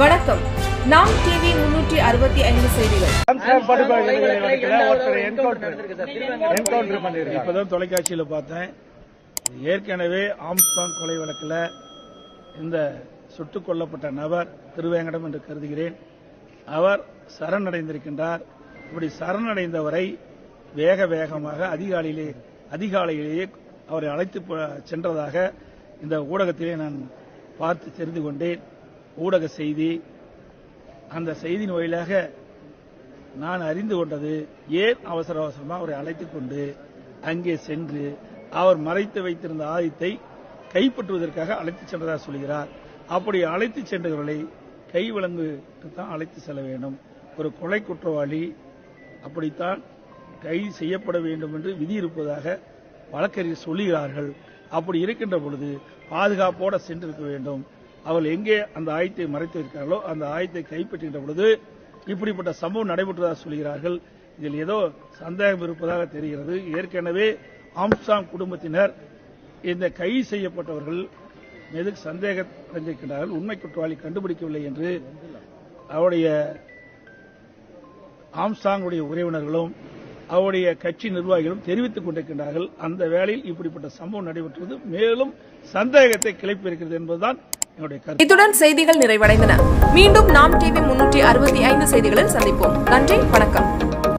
வணக்கம். நாம் டிவி முன்னூற்றி அறுபத்தி ஐந்து செய்திகள். இப்பதான் தொலைக்காட்சியில பார்த்தேன். ஏற்கனவே ஆம்ஸ்டாங் கொலை வழக்கில் இந்த சுட்டுக் கொல்லப்பட்ட நபர் திருவேங்கடம் என்று கருதுகிறேன். அவர் சரணடைந்திருக்கின்றார். இப்படி சரணடைந்தவரை வேக வேகமாக அதிகாலையிலே அதிகாலையிலேயே அவரை அழைத்து சென்றதாக இந்த ஊடகத்திலே நான் பார்த்து தெரிந்து கொண்டேன். ஊடக செய்தி அந்த செய்தியின் வாயிலாக நான் அறிந்து கொண்டது ஏன் அவசர அவசரமாக அவரை அழைத்துக் கொண்டு அங்கே சென்று அவர் மறைத்து வைத்திருந்த ஆதித்தை கைப்பற்றுவதற்காக அழைத்துச் சென்றதாக சொல்கிறார். அப்படி அழைத்துச் சென்றவர்களை கை விலங்குக்கு தான் அழைத்து செல்ல வேண்டும். ஒரு கொலை குற்றவாளி அப்படித்தான் கைது செய்யப்பட வேண்டும் என்று விதி இருப்பதாக வழக்கறிஞர் சொல்லுகிறார்கள். அப்படி இருக்கின்ற பொழுது பாதுகாப்போட சென்றிருக்க வேண்டும். அவர்கள் எங்கே அந்த ஆயத்தை மறைத்து இருக்கிறார்களோ அந்த ஆயத்தை கைப்பற்றுகின்ற பொழுது இப்படிப்பட்ட சம்பவம் நடைபெற்றதாக சொல்கிறார்கள். இதில் ஏதோ சந்தேகம் இருப்பதாக தெரிகிறது. ஏற்கனவே ஆம்ஸ்டாங் குடும்பத்தினர் இந்த கைது செய்யப்பட்டவர்கள் மீது சந்தேகம் அடைந்திருக்கிறார்கள் உண்மை குற்றவாளி கண்டுபிடிக்கவில்லை என்று அவருடைய ஆம்சாங்குடைய உறவினர்களும் அவருடைய கட்சி நிர்வாகிகளும் தெரிவித்துக் கொண்டிருக்கின்றார்கள். அந்த வேளையில் இப்படிப்பட்ட சம்பவம் நடைபெற்றது. மேலும் சந்தேகத்தை கிளப்பியிருக்கிறது என்பதுதான் இத்துடன் செய்திகள் நிறைவடைந்தன. மீண்டும் நாம் டிவி முன்னூற்றி அறுபத்தி ஐந்து செய்திகளில் சந்திப்போம். நன்றி வணக்கம்.